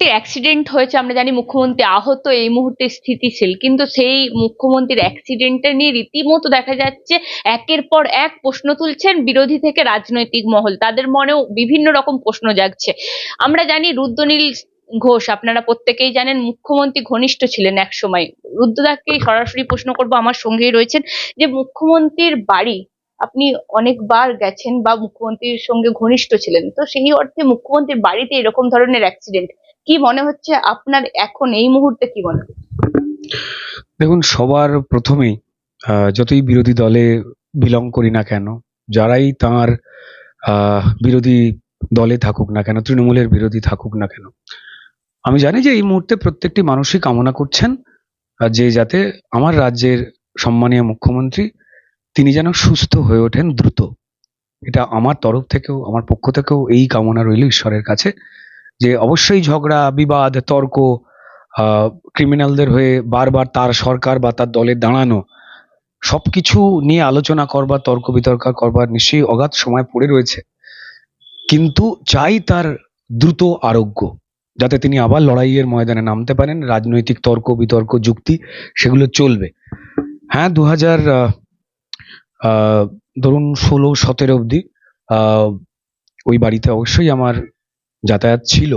মুহূর্তে অ্যাক্সিডেন্ট হয়েছে, আমরা জানি মুখ্যমন্ত্রী আহত, এই মুহূর্তে স্থিতিশীল। কিন্তু সেই মুখ্যমন্ত্রীর অ্যাক্সিডেন্টটা নিয়ে রীতিমতো দেখা যাচ্ছে, একের পর এক প্রশ্ন তুলছেন বিরোধী থেকে রাজনৈতিক মহল। তাদের মনেও বিভিন্ন রকম প্রশ্ন জাগছে। আমরা জানি রুদ্রনীল ঘোষ, আপনারা প্রত্যেকেই জানেন, মুখ্যমন্ত্রী ঘনিষ্ঠ ছিলেন এক সময় রুদ্রদাকে সরাসরি প্রশ্ন করব, আমার সঙ্গেই রয়েছেন যে মুখ্যমন্ত্রীর বাড়ি, আপনি অনেকবার গেছেন বা মুখ্যমন্ত্রীর সঙ্গে ঘনিষ্ঠ ছিলেন, তো সেই অর্থে মুখ্যমন্ত্রীর বাড়িতে এরকম ধরনের অ্যাক্সিডেন্ট কি মনে হচ্ছে আপনার এখন এই মুহূর্তে কি মনে দেখুন, সবার প্রথমেই যতই বিরোধী দলে বিলং করি না কেন, যারাই তার বিরোধী দলে থাকুক না কেন, তৃণমূলের বিরোধী থাকুক না কেন, আমি জানি যে এই মুহূর্তে প্রত্যেকটি মানুষই কামনা করছেন যে যাতে আমার রাজ্যের সম্মানীয় মুখ্যমন্ত্রী তিনি যেন সুস্থ হয়ে ওঠেন দ্রুত। এটা আমার তরফ থেকেও, আমার পক্ষ থেকেও এই কামনা রইল ঈশ্বরের কাছে। যে অবশ্যই ঝগড়া, বিবাদ, তর্ক ক্রিমিনালদের হয়ে বারবার তার সরকার বা তার দলের দাঁড়ানো সব কিছু নিয়ে আলোচনা করবার তর্ক বিতর্ক করবার নিশ্চয়ই অগাধ সময় পড়ে রয়েছে। কিন্তু চাই তার দ্রুত আরোগ্য, যাতে তিনি আবার লড়াইয়ের ময়দানে নামতে পারেন, রাজনৈতিক তর্ক, বিতর্ক, যুক্তি, সেগুলো চলবে। হ্যাঁ দু হাজার ধরুন ষোলো, সতেরো অবধি ওই বাড়িতে অবশ্যই আমার যাতায়াত ছিল।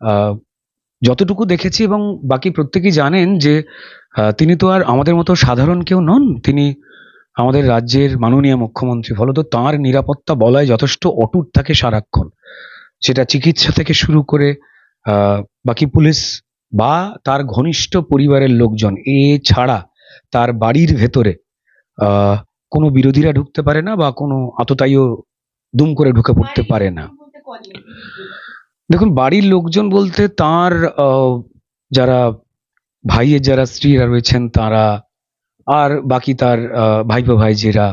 আহ, যতটুকু দেখেছি এবং বাকি প্রত্যেকেই জানেন যে তিনি তো আর আমাদের মতো সাধারণ কেউ নন। তিনি আমাদের রাজ্যের মাননীয় মুখ্যমন্ত্রী। ফলত তাঁর নিরাপত্তা বলায় যথেষ্ট অটুট থাকে সারাক্ষণ। সেটা চিকিৎসা থেকে শুরু করে আহ, বাকি পুলিশ বা তার ঘনিষ্ঠ পরিবারের লোকজন এ ছাড়া তার বাড়ির ভেতরে আহ, কোনো বিরোধীরা ঢুকতে পারে না বা কোনো আততায়ীও দুম করে ঢুকে পড়তে পারে না। দেখুন, বাড়ির লোকজন বলতে তার যারা ভাইয়ের যারা স্ত্রীরা রয়েছেন তারা আর বাকি তার ভাইপো ভাইজেরা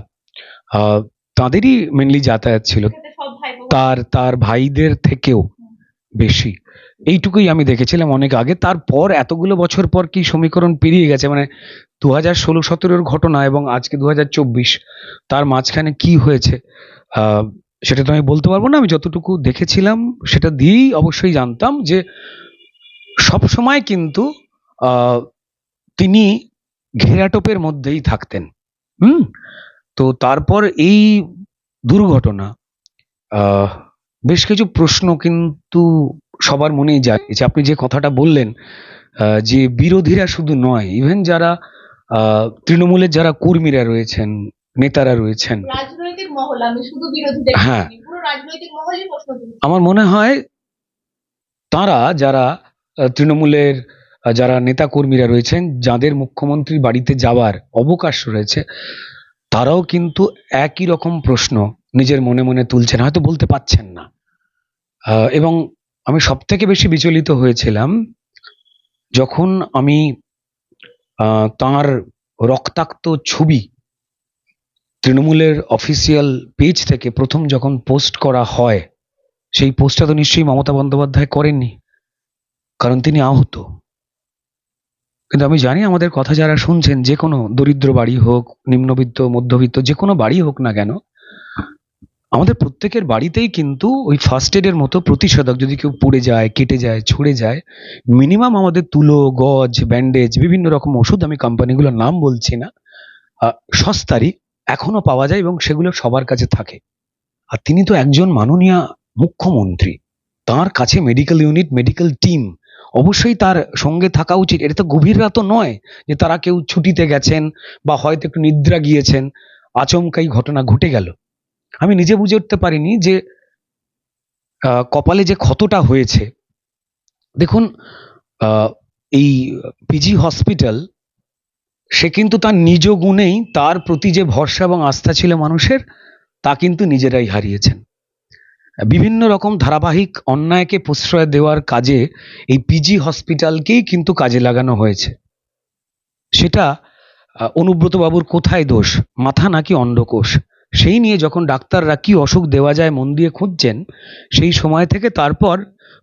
তাদেরই মেনলি যাতায়াত ছিল। তার তার ভাইদের থেকেও বেশি। এইটুকুই আমি দেখেছিলাম অনেক আগে। তারপর এতগুলো বছর পর কি সমীকরণ পেরিয়ে গেছে? মানে দু হাজার ষোলো সতেরোর ঘটনা এবং আজকে দু হাজার চব্বিশ, তার মাঝখানে কি হয়েছে? সেটা তো আমি বলতে পারব না, আমি যতটুকু দেখেছিলাম সেটা দিয়েই অবশ্যই জানতাম যে সব সময় কিন্তু তিনি ঘেরাটোপের মধ্যেই থাকতেন। হুম? তো তারপর এই দুর্ঘটনা বেশ কিছু প্রশ্ন কিন্তু সবার মনেই যায় যে আপনি যে কথাটা বললেন যে বিরোধীরা শুধু নয় ইভেন যারা তৃণমূলের যারা কর্মীরা রয়েছেন নেতারা রয়েছেন। হ্যাঁ। আমার মনে হয় তারা যারা তৃণমূলের যারা নেতা কর্মীরা রয়েছেন যাদের মুখ্যমন্ত্রীর বাড়িতে যাওয়ার অবকাশ রয়েছে তারাও কিন্তু একই রকম প্রশ্ন নিজের মনে মনে তুলছেন হয়তো বলতে পাচ্ছেন না। এবং আমি সব থেকে বেশি বিচলিত হয়েছিলাম যখন আমি তাঁর রক্তাক্ত ছবি তৃণমূলের অফিসিয়াল পেজ থেকে প্রথম যখন পোস্ট করা হয়, সেই পোস্টটা তো নিশ্চয়ই মমতা বন্দ্যোপাধ্যায় করেননি, কারণ তিনি আহত। কিন্তু আমি জানি আমাদের কথা যারা শুনছেন, যে কোনো দরিদ্র বাড়ি হোক, নিম্নবিত্ত, মধ্যবিত্ত, যে কোনো বাড়ি হোক না কেন, আমাদের প্রত্যেকের বাড়িতেই কিন্তু ওই ফার্স্ট এডের মতো প্রতিষেধক যদি কেউ পড়ে যায়, কেটে যায়, ছুড়ে যায় মিনিমাম আমাদের তুলো, গজ ব্যান্ডেজ বিভিন্ন রকম ওষুধ আমি কোম্পানিগুলোর নাম বলছি না সস্তারই। এখনও পাওয়া যায় এবং সেগুলো সবার কাছে থাকে। আর তিনি তো একজন মাননীয় মুখ্যমন্ত্রী। তার কাছে মেডিকেল ইউনিট মেডিকেল টিম অবশ্যই তার সঙ্গে থাকা উচিত। এটা তো গভীর রাতও নয় যে তারা কেউ ছুটিতে গেছেন বা হয়তো একটু নিদ্রা গিয়েছেন। আচমকাই ঘটনা ঘটে গেল। আমি নিজে বুঝে উঠতে পারিনি যে কপালে যে ক্ষতটা হয়েছে। দেখুন এই পিজি হসপিটাল সে কিন্তু তার নিজ গুণেই তার প্রতি যে ভরসা এবং আস্থা ছিল মানুষের তা কিন্তু নিজেরাই হারিয়েছেন। বিভিন্ন রকম ধারাবাহিক অন্যায়কে প্রশ্রয় দেওয়ার কাজে এই পিজি হসপিটালকেই কিন্তু কাজে লাগানো হয়েছে। সেটা আহ, অনুব্রত বাবুর কোথায় দোষ? মাথা নাকি অন্ডকোষ? সেই নিয়ে যখন ডাক্তাররা কি অসুখ দেওয়া যায় মন দিয়ে খুঁজছেন সেই সময় থেকে তারপর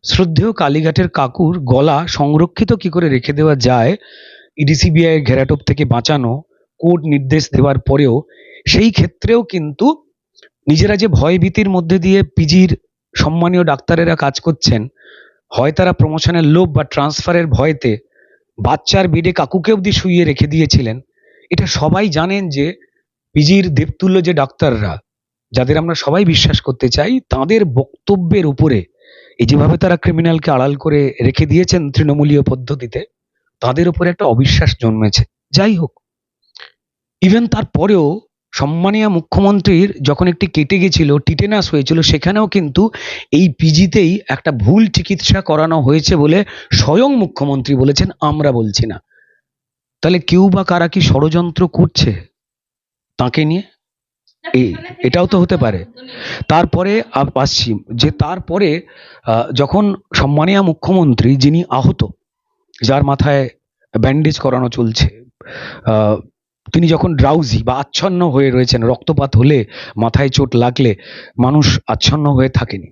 শ্রদ্ধেয় কালীঘাটের কাকুর গলা সংরক্ষিত কি করে রেখে দেওয়া যায় ইডিসিবিআই ঘেরাটোপ থেকে বাঁচানো কোর্ট নির্দেশ দেওয়ার পরেও সেই ক্ষেত্রেও কিন্তু নিজেরা যে ভয় ভীতির মধ্যে দিয়ে পিজির সম্মানীয় ডাক্তারেরা কাজ করছেন, হয় তারা প্রমোশনের লোভ বা ট্রান্সফারের ভয়তে বাচ্চার বেডে কাকুকে অবধি শুইয়ে রেখে দিয়েছিলেন, এটা সবাই জানেন যে পিজির দেবতুল্য যে ডাক্তাররা, যাদের আমরা সবাই বিশ্বাস করতে চাই, তাদের বক্তব্যের উপরে এই যেভাবে তারা ক্রিমিনালকে আড়াল করে রেখে দিয়েছেন তৃণমূলীয় পদ্ধতিতে তাদের উপরে একটা অবিশ্বাস জন্মেছে। যাই হোক ইভেন তারপরেও সম্মানীয় মুখ্যমন্ত্রীর যখন একটি কেটে গেছিল টিটেনাস হয়েছিল সেখানেও কিন্তু এই পিজিতেই একটা ভুল চিকিৎসা করানো হয়েছে বলে স্বয়ং মুখ্যমন্ত্রী বলেছেন আমরা বলছি না। তাহলে কেউ বা কারা কি ষড়যন্ত্র করছে তাকে নিয়ে? এই এটাও তো হতে পারে। তারপরে আসছি যে তারপরে আহ, যখন সম্মানীয় মুখ্যমন্ত্রী যিনি আহত যার মাথায় ব্যান্ডেজ করানো চলছে তিনি যখন ড্রাউজি বা আচ্ছন্ন হয়ে রয়েছেন, রক্তপাত হলে মাথায় চোট লাগলে মানুষ আচ্ছন্ন হয়ে থাকেনি।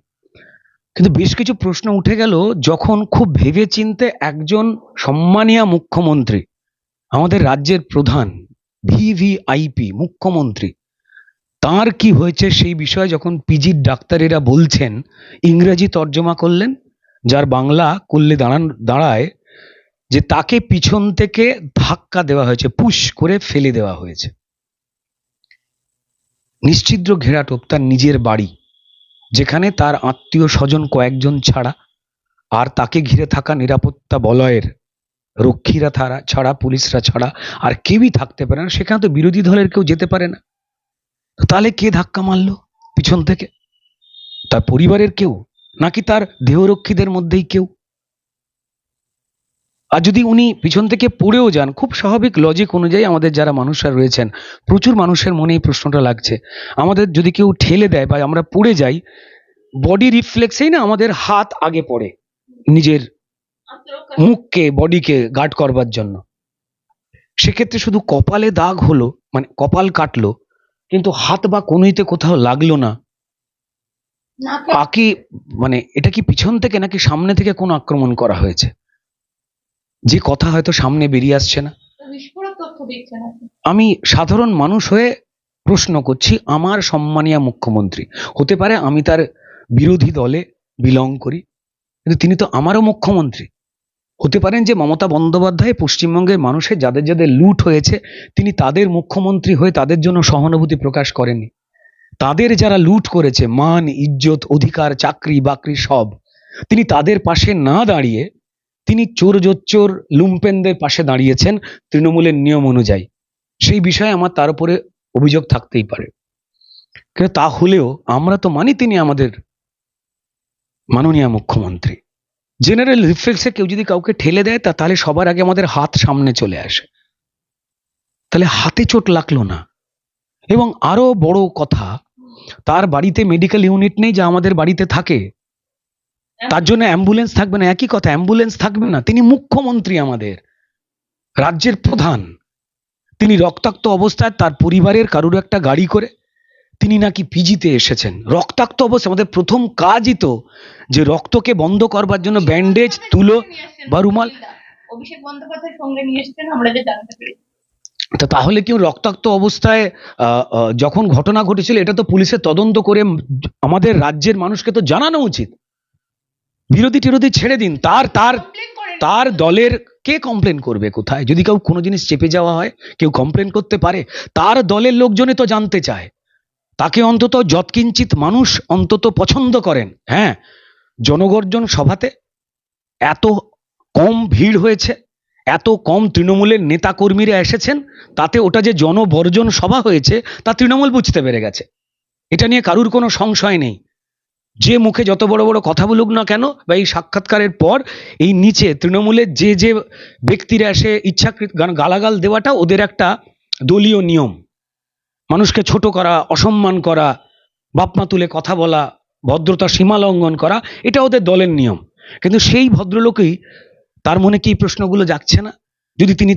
কিন্তু বেশ কিছু প্রশ্ন উঠে গেল যখন খুব ভেবে চিনতে একজন সম্মানীয় মুখ্যমন্ত্রী, আমাদের রাজ্যের প্রধান ভিভিআইপি মুখ্যমন্ত্রী, তার কি হয়েছে সেই বিষয়ে যখন পিজির ডাক্তারেরা বলছেন, ইংরেজি তর্জমা করলেন, যার বাংলা করলে দাঁড়ান, দাঁড়ায় যে তাকে পিছন থেকে ধাক্কা দেওয়া হয়েছে, পুশ করে ফেলে দেওয়া হয়েছে। নিশ্চিদ্র ঘেরাটোপ তার নিজের বাড়ি, যেখানে তার আত্মীয় স্বজন কয়েকজন ছাড়া আর তাকে ঘিরে থাকা নিরাপত্তা বলয়ের রক্ষীরা তারা ছাড়া, পুলিশরা ছাড়া আর কেউই থাকতে পারে না। সেখানে তো বিরোধী দলের কেউ যেতে পারে না। তাহলে কে ধাক্কা মারলো পিছন থেকে? তার পরিবারের কেউ? নাকি তার দেহরক্ষীদের মধ্যেই কেউ? আর যদি উনি পিছন থেকে পড়েও যান খুব স্বাভাবিক লজিক অনুযায়ী আমাদের যারা মানুষরা রয়েছেন প্রচুর মানুষের মনে এই প্রশ্নটা লাগছে। আমাদের যদি কেউ ঠেলে দেয় বা আমরা পড়ে যাই বডি রিফ্লেক্সেই না আমাদের হাত আগে পড়ে নিজের মুখকে বডিকে গার্ড করবার জন্য। সেক্ষেত্রে শুধু কপালে দাগ হলো মানে কপাল কাটলো কিন্তু হাত বা কনুইতে কোথাও লাগল না। আকি মানে এটা কি পিছন থেকে নাকি সামনে থেকে কোনো আক্রমণ করা হয়েছে? যে কথা হয়তো সামনে বেরিয়ে আসছে না। আমি সাধারণ মানুষ হয়ে প্রশ্ন করছি আমার সম্মানীয় মুখ্যমন্ত্রী হতে পারে আমি তার বিরোধী দলে বিলং করি কিন্তু তিনি তো আমারও মুখ্যমন্ত্রী। হতে পারেন যে মমতা বন্দ্যোপাধ্যায় পশ্চিমবঙ্গের মানুষের যাদের যাদের লুট হয়েছে তিনি তাদের মুখ্যমন্ত্রী হয়ে তাদের জন্য সহানুভূতি প্রকাশ করেননি। তাদের যারা লুট করেছে মান ইজ্জত অধিকার চাকরি বাকরি সব তিনি তাদের পাশে না দাঁড়িয়ে তিনি চোর জোচ্চোর লুম্পেনদের পাশে দাঁড়িয়েছেন তৃণমূলের নিয়ম অনুযায়ী। সেই বিষয়ে আমার তার উপরে অভিযোগ থাকতেই পারে। কিন্তু তা হলেও আমরা তো মানি তিনি আমাদের মাননীয় মুখ্যমন্ত্রী। জেনারেল রিফ্লেক্সে কেউ যদি কাউকে ঠেলে দেয়, তা তাহলে সবার আগে আমাদের হাত সামনে চলে আসে। তাহলে হাতে চোট লাগল না। এবং আরও বড় কথা, তার বাড়িতে মেডিকেল ইউনিট নেই যা আমাদের বাড়িতে থাকে। তার জন্য অ্যাম্বুলেন্স থাকবে না। একই কথা অ্যাম্বুলেন্স থাকবে না। তিনি মুখ্যমন্ত্রী আমাদের রাজ্যের প্রধান। তিনি রক্তাক্ত অবস্থায় তার পরিবারের কারুর একটা গাড়ি করে তিনি নাকি পিজিতে এসেছেন। রক্তাক্ত অবস্থা আমাদের প্রথম কাজই তো যে রক্তকে বন্ধ করবার জন্য ব্যান্ডেজ তুলো বা রুমাল। অভিষেক বন্দ্যোপাধ্যায় সঙ্গে নিয়ে এসেছেন আমরা যে জানতে পেরেছি। তা তাহলে কেউ রক্তাক্ত অবস্থায় যখন ঘটনা ঘটেছিল এটা তো পুলিশের তদন্ত করে আমাদের রাজ্যের মানুষকে তো জানানো উচিত। বিরোধী টিরোধী ছেড়ে দিন। তার তার তার দলের কে কমপ্লেন করবে কোথায়? যদি কেউ কোনো জিনিস চেপে যাওয়া হয় কেউ কমপ্লেন করতে পারে তার দলের লোকজনই তো জানতে চায়। তাকে অন্তত যৎকিঞ্চিত মানুষ অন্তত পছন্দ করেন। হ্যাঁ জনগর্জন সভাতে এত কম ভিড় হয়েছে এত কম তৃণমূলের নেতা কর্মীরা এসেছেন তাতে ওটা যে জনবর্জন সভা হয়েছে তা তৃণমূল বুঝতে পেরে গেছে। এটা নিয়ে কারুর কোনো সংশয় নেই। যে মুখে যত বড় বড় কথা বলুক না কেন, বা এই সাক্ষাৎকারের পর এই নিচে তৃণমূলের যে যে ব্যক্তিরা এসে ইচ্ছাকৃত গালাগাল দেওয়াটা ওদের একটা দলীয় নিয়ম। মানুষকে ছোট করা, অসম্মান করা বাপমা তুলে কথা বলা, ভদ্রতা সীমা লঙ্ঘন করা, এটা ওদের দলের নিয়ম। কিন্তু সেই ভদ্রলোকই তার মনে কি প্রশ্নগুলো যাচ্ছে না? যদি তিনি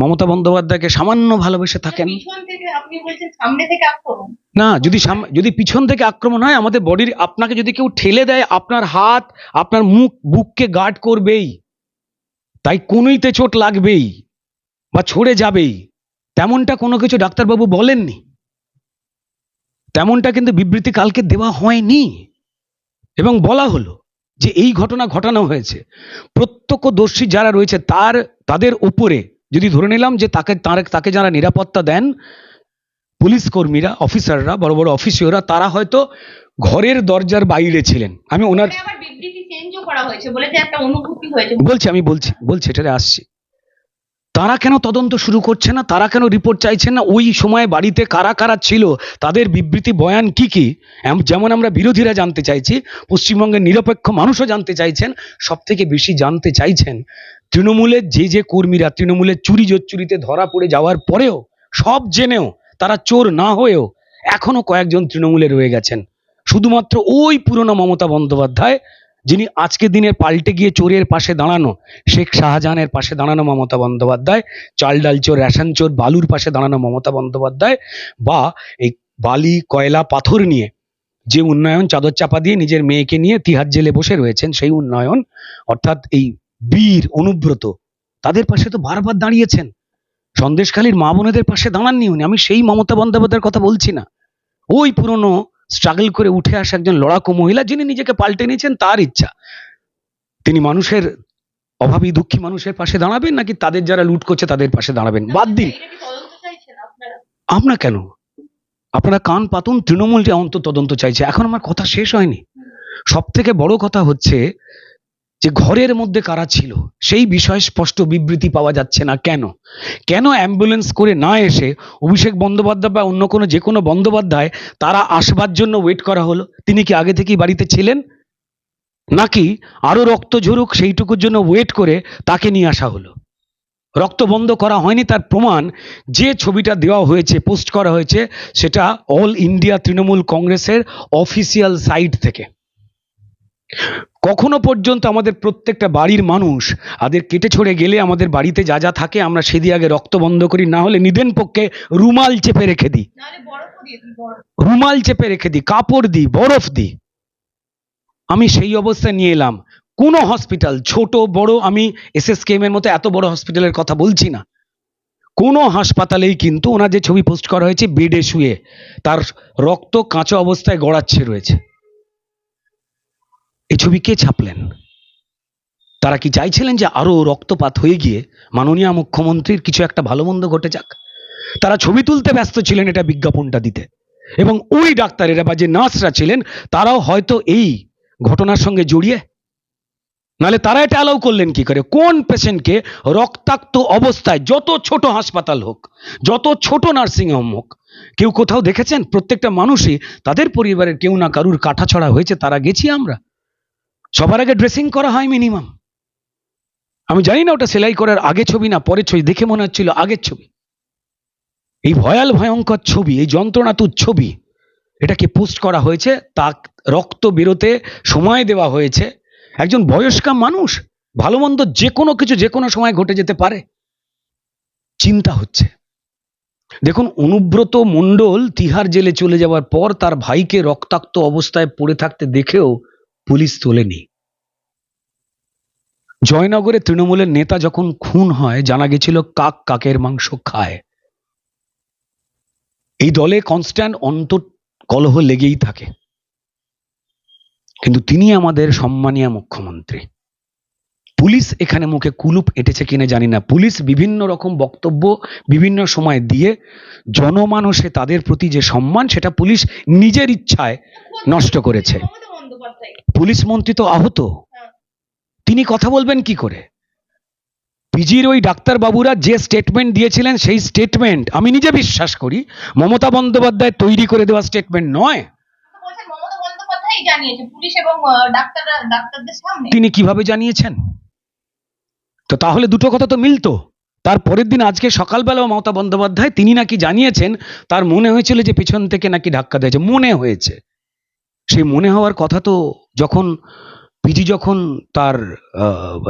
মমতা বন্দ্যোপাধ্যায়কে সামান্য ভালোবেসে থাকেন। পিছন থেকে আপনি বলছেন সামনে থেকে আক্রমণ। না যদি যদি পিছন থেকে আক্রমণ হয় আমাদের বডির আপনাকে যদি কেউ ঠেলে দেয় আপনার হাত আপনার মুখ বুককে গার্ড করবেই। তাই কোনোইতে চোট লাগবেই বা ছড়ে যাবেই। তেমনটা কোনো কিছু ডাক্তারবাবু বলেননি। তেমনটা কিন্তু বিবৃতি কালকে দেওয়া হয়নি। এবং বলা হলো যে এই ঘটনা ঘটানো হয়েছে। প্রত্যক্ষদর্শী যারা রয়েছে তার তাদের উপরে যদি ধরে নিলাম যে তাকে তার তাকে যারা নিরাপত্তা দেন পুলিশ কর্মীরা অফিসাররা বড় বড় অফিসিয়রা তারা হয়তো ঘরের দরজার বাইরে ছিলেন। আমি ওনার বলছি আমি বলছি বলছি এটাতে আসছি। তারা কেন তদন্ত শুরু করছে না? তারা কেন রিপোর্ট চাইছেন না? ওই সময় বাড়িতে কারা কারা ছিল? তাদের বিবৃতি বয়ান কি কি? যেমন আমরা বিরোধীরা জানতে চাইছি পশ্চিমবঙ্গের নিরপেক্ষ মানুষও জানতে চাইছেন সব থেকে বেশি জানতে চাইছেন। তৃণমূলের যে যে কর্মীরা তৃণমূলের চুরি জোচ্চুরিতে ধরা পড়ে যাওয়ার পরেও সব জেনেও তারা চোর না হয়েও এখনও কয়েকজন তৃণমূলে রয়ে গেছেন। শুধুমাত্র ওই পুরনো মমতা বন্দ্যোপাধ্যায়, যিনি আজকের দিনে পাল্টে গিয়ে চোরের পাশে দাঁড়ানো, শেখ শাহজাহানের পাশে দাঁড়ানো মমতা বন্দ্যোপাধ্যায় চাল ডাল চোর, রেশন চোর, বালুর পাশে দাঁড়ানো মমতা বন্দ্যোপাধ্যায়, বা এই বালি, কয়লা, পাথর নিয়ে যে উন্নয়ন চাদর চাপা দিয়ে নিজের মেয়েকে নিয়ে তিহার জেলে বসে রয়েছেন সেই উন্নয়ন, অর্থাৎ এই বীর অনুব্রত। তাদের পাশে তো বারবার দাঁড়িয়েছেন। সন্দেশখালীর মা বোনেদের পাশে দাঁড়াননি উনি। আমি সেই মমতা বন্দ্যোপাধ্যায়ের কথা বলছি না। ওই পুরনো স্ট্রাগল করে উঠে আসা একজন লড়াকু মহিলা যিনি নিজেকে পাল্টে নিয়েছেন তার ইচ্ছা। তিনি মানুষের অভাবী দুঃখী মানুষের পাশে দাঁড়াবেন নাকি তাদের যারা লুট করছে তাদের পাশে দাঁড়াবেন? বাদ দিন। আমরা কেন? আপনারা কান পাতুন তৃণমূল যে অন্ত তদন্ত চাইছে। এখন আমার কথা শেষ হয়নি। সব থেকে বড় কথা হচ্ছে যে ঘরের মধ্যে কারা ছিল, সেই বিষয়ে স্পষ্ট বিবৃতি পাওয়া যাচ্ছে না। কেন? কেন অ্যাম্বুলেন্স করে না এসে অভিষেক বন্দ্যোপাধ্যায় বা অন্য কোনো যে কোনো বন্দ্যোপাধ্যায় তারা আসবার জন্য ওয়েট করা হলো? তিনি কি আগে থেকেই বাড়িতে ছিলেন? নাকি আরও রক্ত ঝরুক সেইটুকুর জন্য ওয়েট করে তাকে নিয়ে আসা হলো? রক্ত বন্ধ করা হয়নি তার প্রমাণ। যে ছবিটা দেওয়া হয়েছে পোস্ট করা হয়েছে, সেটা অল ইন্ডিয়া তৃণমূল কংগ্রেসের অফিসিয়াল সাইট থেকে। কখনো পর্যন্ত আমাদের প্রত্যেকটা বাড়ির মানুষ আদের কেটে ছড়ে গেলে আমাদের বাড়িতে যা যা থাকে আমরা সেদিকে আগে রক্ত বন্ধ করি না হলে নিদেন পক্ষে রুমাল চেপে রেখে দিই। রুমাল চেপে রেখে দিই কাপড় দিই বরফ দিই। আমি সেই অবস্থায় নিয়ে এলাম। কোনো হসপিটাল ছোট বড় আমি এসএসকেএম এর মতো এত বড় হসপিটালের কথা বলছি না। কোনো হাসপাতালেই কিন্তু ওনার যে ছবি পোস্ট করা হয়েছে বেডে শুয়ে তার রক্ত কাঁচা অবস্থায় গড়াচ্ছে রয়েছে। এই ছবি কে ছাপলেন? তারা কি চাইছিলেন যে আরও রক্তপাত হয়ে গিয়ে মাননীয় মুখ্যমন্ত্রীর কিছু একটা ভালো মন্দ ঘটে যাক? তারা ছবি তুলতে ব্যস্ত ছিলেন এটা বিজ্ঞাপনটা দিতে। এবং ওই ডাক্তারেরা বা যে নার্সরা ছিলেন, তারাও হয়তো এই ঘটনার সঙ্গে জড়িয়ে। নালে তারা এটা অ্যালাউ করলেন কি করে? কোন পেশেন্টকে রক্তাক্ত অবস্থায় যত ছোট হাসপাতাল হোক, যত ছোট নার্সিং হোম হোক, কেউ কোথাও দেখেছেন? প্রত্যেকটা মানুষই তাদের পরিবারের কেউ না কারুর কাটাছড়া হয়েছে, তারা গেছি আমরা। সবার আগে ড্রেসিং করা হয় মিনিমাম আমি জানি না ওটা সেলাই করার আগে ছবি না পরের ছবি, দেখে মনে হচ্ছিল আগের ছবি। এই ভয়াল ভয়ঙ্কর ছবি, এই যন্ত্রণাতুর ছবি, এটাকে পোস্ট করা হয়েছে তা রক্ত বেরোতে সময় দেওয়া হয়েছে। একজন বয়স্কা মানুষ ভালো মন্দ যে কোনো কিছু যে কোনো সময় ঘটে যেতে পারে। চিন্তা হচ্ছে। দেখুন, অনুব্রত মণ্ডল তিহার জেলে চলে যাওয়ার পর তার ভাইকে রক্তাক্ত অবস্থায় পড়ে থাকতে দেখেও পুলিশ তোলেনি। জয়নগরে তৃণমূলের নেতা যখন খুন হয়, জানা গেছিল কাক কাকের মাংস খায়। এই দলে কনস্ট্যান্ট অন্তর কলহ লেগেই থাকে। কিন্তু তিনি আমাদের সম্মানীয় মুখ্যমন্ত্রী। পুলিশ এখানে মুখে কুলুপ এঁটেছে কিনা জানি না। পুলিশ বিভিন্ন রকম বক্তব্য বিভিন্ন সময় দিয়ে জনমানসে তাদের প্রতি যে সম্মান, সেটা পুলিশ নিজের ইচ্ছায় নষ্ট করেছে। পুলিশ মন্ত্রী তো আহত। হ্যাঁ। তিনি কথা বলবেন কি করে? পিজির ওই ডাক্তারবাবুরা যে স্টেটমেন্ট দিয়েছিলেন সেই স্টেটমেন্ট আমি নিজে বিশ্বাস করি মমতা বন্দ্যোপাধ্যায় তৈরি করে দেওয়া স্টেটমেন্ট নয়। তিনি কীভাবে জানিয়েছেন? তো তাহলে দুটো কথা তো মিলতো। তার পরের দিন আজকে সকালবেলা মমতা বন্দ্যোপাধ্যায় তিনি নাকি জানিয়েছেন তার মনে হয়েছিল যে পিছন থেকে নাকি ধাক্কা দিয়েছে মনে হয়েছে। সেই মনে হওয়ার কথা তো যখন পিজি যখন তার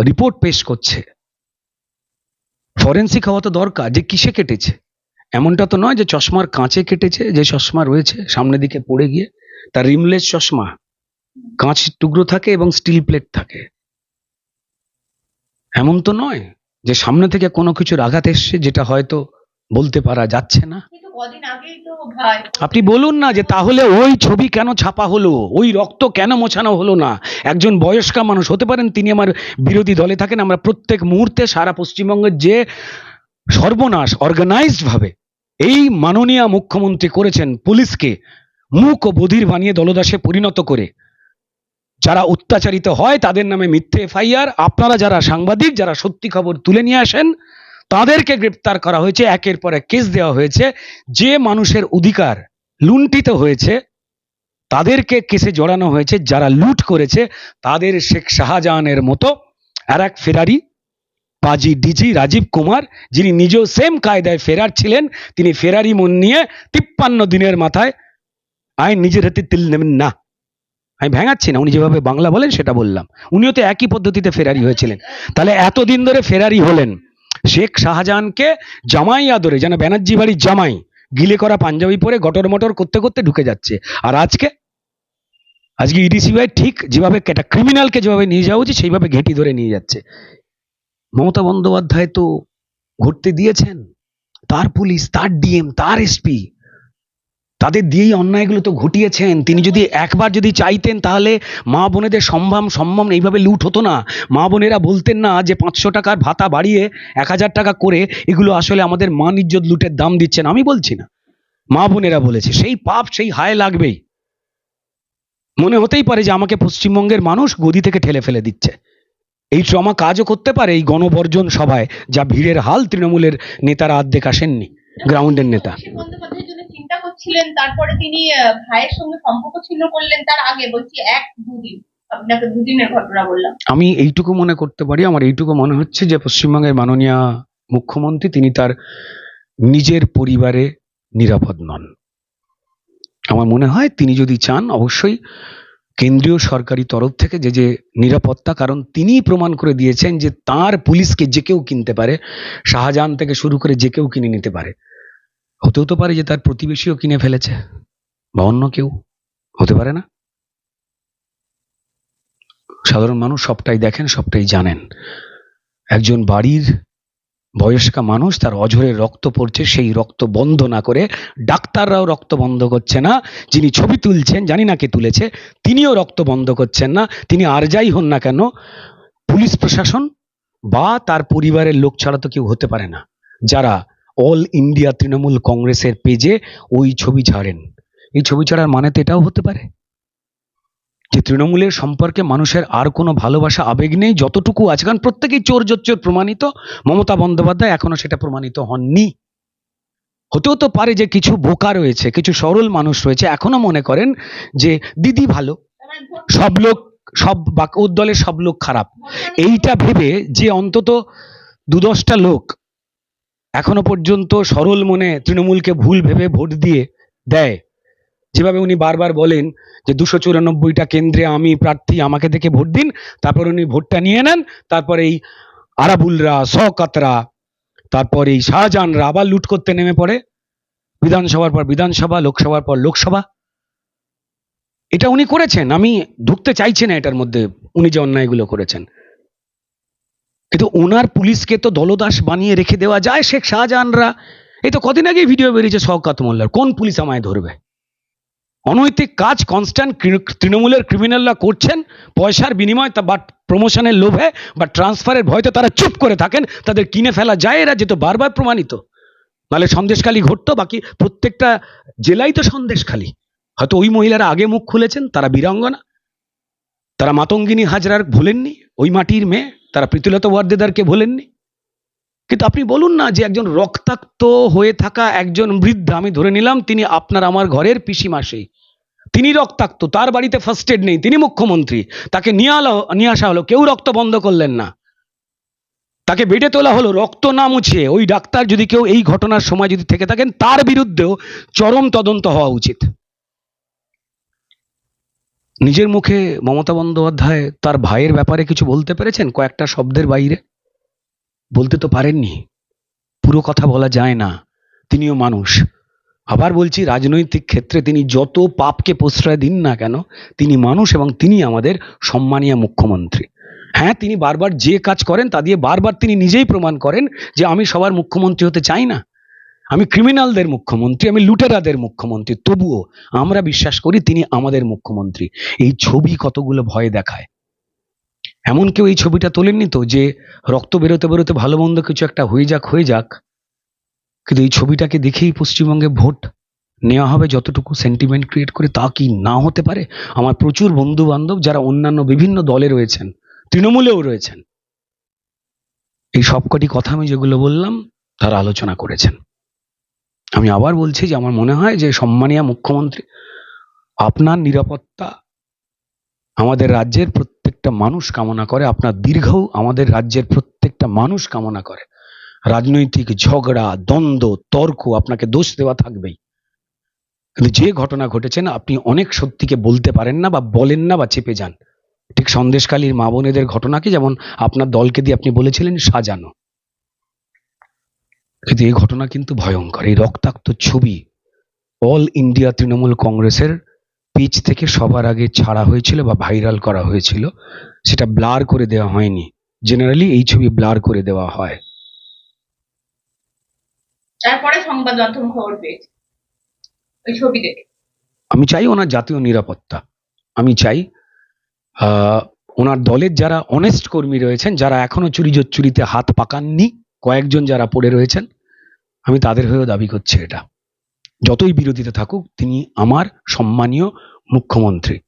রিপোর্ট পেশ করছে ফরেন্সিক হওয়া তো দরকার যে কিসে কেটেছে। এমনটা তো নয় যে চশমার কাঁচে কেটেছে, যে চশমা রয়েছে সামনের দিকে পড়ে গিয়ে তার রিমলেস চশমা কাঁচের টুকরো থাকে এবং স্টিল প্লেট থাকে। এমন তো নয় যে সামনে থেকে কোনো কিছুর আঘাত এসছে যেটা হয়তো বলতে পারা যাচ্ছে না। আপনি বলুন না যে তাহলে ওই ছবি কেন ছাপা হলো? ওই রক্ত কেন মোছানো হলো না? একজন বয়স্কা মানুষ হতে পারেন, তিনি আমার বিরোধী দলে থাকেন, আমরা প্রত্যেক মুহূর্তে সারা পশ্চিমবঙ্গের যে সর্বনাশ অর্গানাইজড ভাবে এই মাননীয় মুখ্যমন্ত্রী করেছেন পুলিশকে মুখ ও বধির বানিয়ে দলদাসে পরিণত করে। যারা অত্যাচারিত হয় তাদের নামে মিথ্যে এফআইআর আপনারা যারা সাংবাদিক, যারা সত্যি খবর তুলে নিয়ে আসেন তাদেরকে গ্রেপ্তার করা হয়েছে, একের পর এক কেস দেওয়া হয়েছে। যে মানুষের অধিকার লুণ্ঠিত হয়েছে, তাদেরকে কেসে জড়ানো হয়েছে, যারা লুট করেছে, তাদের শেখ শাহজাহানের মতো আর এক ফেরারি, পাজি ডিজি রাজীব কুমার, যিনি নিজেও সেম কায়দায় ফেরার ছিলেন, তিনি ফেরারি মন নিয়ে তিপ্পান্ন দিনের মাথায় আইন নিজের হাতে তিল নেবেন না। আমি ভেঙাচ্ছি না, উনি যেভাবে বাংলা বলেন সেটা বললাম। উনিও তো একই পদ্ধতিতে ফেরারি হয়েছিলেন। তাহলে এতদিন ধরে ফেরারি হলেন। শেখ শাহজাহানকে জামাই আদরে, যেন ব্যানার্জি বাড়ির জামাই, গিলে করা পাঞ্জাবি পরে গটর মটর করতে করতে ঢুকে যাচ্ছে। আর আজকে আজকে ইডিসি ভাই ঠিক যেভাবে একটা ক্রিমিনালকে যেভাবে নিয়ে যাওয়া উচিত, সেইভাবে ঘেঁটি ধরে নিয়ে যাচ্ছে। মমতা বন্দ্যোপাধ্যায় তো ঘুরতে দিয়েছেন। তার পুলিশ, তার ডিএম তার এসপি তাদের দিয়েই অন্যায়গুলো তো ঘটিয়েছেন। তিনি যদি একবার যদি চাইতেন তাহলে মা বোনেদের সম্ভ্রম সম্ভ্রম এইভাবে লুট হতো না। মা বোনেরা বলতেন না যে পাঁচশো টাকার ভাতা বাড়িয়ে এক হাজার টাকা করে এগুলো আসলে আমাদের মান ইজ্জত লুটের দাম দিচ্ছেন। আমি বলছি না। মা বোনেরা বলেছে, সেই পাপ, সেই হায় লাগবেই। মনে হতেই পারে যে আমাকে পশ্চিমবঙ্গের মানুষ গদি থেকে ঠেলে ফেলে দিচ্ছে। এই ট্রমা কাজও করতে পারে এই গণবর্জন সভায় যা ভিড়ের হাল তৃণমূলের নেতারা অর্ধেক আসেননি, গ্রাউন্ডের নেতা। চিন্তা করছিলেন, তারপরে তিনি ভাইয়ের সঙ্গে সম্পর্ক ছিন্ন করলেন তার আগে। বলছি, এক দুদিন। আমি এইটুকু মনে করতে পারি, আমার এইটুকু মনে হচ্ছে যে পশ্চিমবঙ্গের মাননীয় মুখ্যমন্ত্রী, তিনি তার নিজের পরিবারে নিরাপদ নন। আমার মনে হয় তিনি যদি চান, অবশ্যই কেন্দ্রীয় সরকারি তরফ থেকে যে যে নিরাপত্তা, কারণ তিনিই প্রমাণ করে দিয়েছেন যে তার পুলিশকে যে কেউ কিনতে পারে, শাহজাহান থেকে শুরু করে যে কেউ কিনে নিতে পারে। হতেও তো পারে যে তার প্রতিবেশীও কিনে ফেলেছে, বা অন্য কেউ, হতে পারে না? সাধারণ মানুষ সবটাই দেখেন, সবটাই জানেন। একজন বাড়ির বয়স্কা মানুষ তার অঝরে রক্ত পড়ছে, সেই রক্ত বন্ধ না করে ডাক্তাররাও রক্ত বন্ধ করছে না, যিনি ছবি তুলছেন, জানি না কে তুলেছে, তিনিও রক্ত বন্ধ করছেন না, তিনি আর যাই হন না কেন, পুলিশ প্রশাসন বা তার পরিবারের লোক ছাড়া তো কেউ হতে পারে না। যারা অল ইন্ডিয়া তৃণমূল কংগ্রেসের পেজে ওই ছবি ছাড়েন। এই ছবি ছাড়ার মানে তো এটাও হতে পারে যে তৃণমূলের সম্পর্কে মানুষের আর কোনো ভালোবাসা, আবেগ নেই, যতটুকু আছে কারণ প্রত্যেকেই চোর জোচ্চোর প্রমাণিত। মমতা বন্দ্যোপাধ্যায় এখনও সেটা প্রমাণিত হননি। হতেও তো পারে যে কিছু বোকা রয়েছে, কিছু সরল মানুষ রয়েছে, এখনও মনে করেন যে দিদি ভালো, সব লোক, সব বাক দলের সব লোক খারাপ। এইটা ভেবে যে অন্তত দু দশটা লোক এখনও পর্যন্ত সরল মনে তৃণমূলকে ভুল ভেবে ভোট দিয়ে দেয়। যেভাবে উনি বারবার বলেন যে দুশো চুরানব্বইটা কেন্দ্রে আমি প্রার্থী, আমাকে দেখে ভোট দিন, তারপর উনি ভোটটা নিয়ে নেন, তারপর এই আরাবুলরা শকাতরা তারপর এই শাহজাহানরা আবার লুট করতে নেমে পড়ে। বিধানসভার পর বিধানসভা, লোকসভার পর লোকসভা। এটা উনি করেছেন। আমি ঢুকতে চাইছি না এটার মধ্যে। উনি যে অন্যায়গুলো করেছেন। কিন্তু ওনার পুলিশকে তো দলদাস বানিয়ে রেখে দেওয়া যায় শেখ শাহজাহানরা। এই তো কদিন আগে ভিডিও বেরিয়েছে শওকাত মোল্লার। কোন পুলিশ আমায় ধরবে? অনৈতিক কাজ কনস্ট্যান্ট তৃণমূলের ক্রিমিনালরা করছেন, পয়সার বিনিময় তা বা প্রমোশনের লোভে বা ট্রান্সফারের ভয়তে তারা চুপ করে থাকেন, তাদের কিনে ফেলা যায়, এরা যেহেতু বারবার প্রমাণিত। নাহলে সন্দেশখালি ঘটতো, বাকি প্রত্যেকটা জেলাই তো সন্দেশখালি। হয়তো ওই মহিলারা আগে মুখ খুলেছেন, তারা বীরাঙ্গনা। তারা মাতঙ্গিনী হাজরার ভুলেননি, ওই মাটির মেয়ে। তারা প্রীতিলতা ওয়ার্দেদারকে ভুলেননি। কিন্তু আপনি বলুন না যে একজন রক্তাক্ত হয়ে থাকা একজন বৃদ্ধা আমি ধরে নিলাম, তিনি আপনার আমার ঘরের পিসি মাসেই তিনি রক্তাক্ত, তার বাড়িতে ফার্স্ট এড নেই, তিনি মুখ্যমন্ত্রী। তাকে নিয়ে আলো, নিয়ে আসা হলো, কেউ রক্ত বন্ধ করলেন না। তাকে বেডে তোলা হলো, রক্ত না মুছে। ওই ডাক্তার যদি কেউ এই ঘটনার সময় যদি থেকে থাকেন, তার বিরুদ্ধেও চরম তদন্ত হওয়া উচিত। নিজের মুখে মমতা বন্দ্যোপাধ্যায় তার ভাইয়ের ব্যাপারে কিছু বলতে পেরেছেন কয়েকটা শব্দের বাইরে? বলতে তো পারেননি। পুরো কথা বলা যায় না। তিনিও মানুষ। আবার বলছি, রাজনৈতিক ক্ষেত্রে তিনি যত পাপকে প্রশ্রয় দিন না কেন, তিনি মানুষ এবং তিনি আমাদের সম্মানীয় মুখ্যমন্ত্রী। হ্যাঁ তিনি বারবার যে কাজ করেন তা দিয়ে বারবার তিনি নিজেই প্রমাণ করেন যে আমি সবার মুখ্যমন্ত্রী হতে চাই না। আমি ক্রিমিনালদের মুখ্যমন্ত্রী, আমি লুটেরাদের মুখ্যমন্ত্রী, তবুও আমরা বিশ্বাস করি তিনি আমাদের মুখ্যমন্ত্রী। এই ছবি কতগুলো ভয় দেখায়। এমন কেউ এই ছবিটা তোলেননি তো যে রক্ত বেরোতে বেরোতে ভালো মন্দ কিছু একটা হয়ে যাক হয়ে যাক, কিন্তু এই ছবিটাকে দেখেই পশ্চিমবঙ্গে ভোট নেওয়া হবে যতটুকু সেন্টিমেন্ট ক্রিয়েট করে তা কি না হতে পারে? আমার প্রচুর বন্ধু বান্ধব যারা অন্যান্য বিভিন্ন দলে রয়েছেন, তৃণমূলেও রয়েছেন, এই সবকটি কথা আমি যেগুলো বললাম তারা আলোচনা করেছেন। আমি আবার বলছি যে আমার মনে হয় যে সম্মানীয় মুখ্যমন্ত্রী, আপনার নিরাপত্তা আমাদের রাজ্যের প্রত্যেকটা মানুষ কামনা করে, আপনার দীর্ঘ আমাদের রাজ্যের প্রত্যেকটা মানুষ কামনা করে। রাজনৈতিক ঝগড়া, দ্বন্দ্ব, তর্ক আপনাকে দোষ দেওয়া থাকবেই। কিন্তু যে ঘটনা ঘটেছে না, আপনি অনেক সত্যিকে বলতে পারেন না বা বলেন না বা চেপে যান। ঠিক সন্দেশকালীর মা বোনেদের ঘটনাকে যেমন আপনার দলকে দিয়ে আপনি বলেছিলেন সাজানো। কিন্তু এই ঘটনা কিন্তু ভয়ঙ্কর। এই রক্তাক্ত ছবি অল ইন্ডিয়া তৃণমূল কংগ্রেসের পেজ থেকে সবার আগে ছাড়া হয়েছিল বা ভাইরাল করা হয়েছিল। সেটা ব্লার করে দেওয়া হয়নি। জেনারেলি এই ছবি ব্লার করে দেওয়া হয়। তারপরে সংবাদ মাধ্যম খবর পেয়েছে। ওই ছবি দেখে। আমি চাই ওনার জাতীয় নিরাপত্তা। আমি চাই আহ, ওনার দলের যারা অনেস্ট কর্মী রয়েছেন যারা এখনও চুরি জোর চুরিতে হাত পাকাননি কয়েকজন যারা পড়ে রয়েছেন, আমি তাদের হয়েও দাবি করছি এটা। যতই বিরোধিতা থাকুক, তিনি আমার সম্মানীয় মুখ্যমন্ত্রী।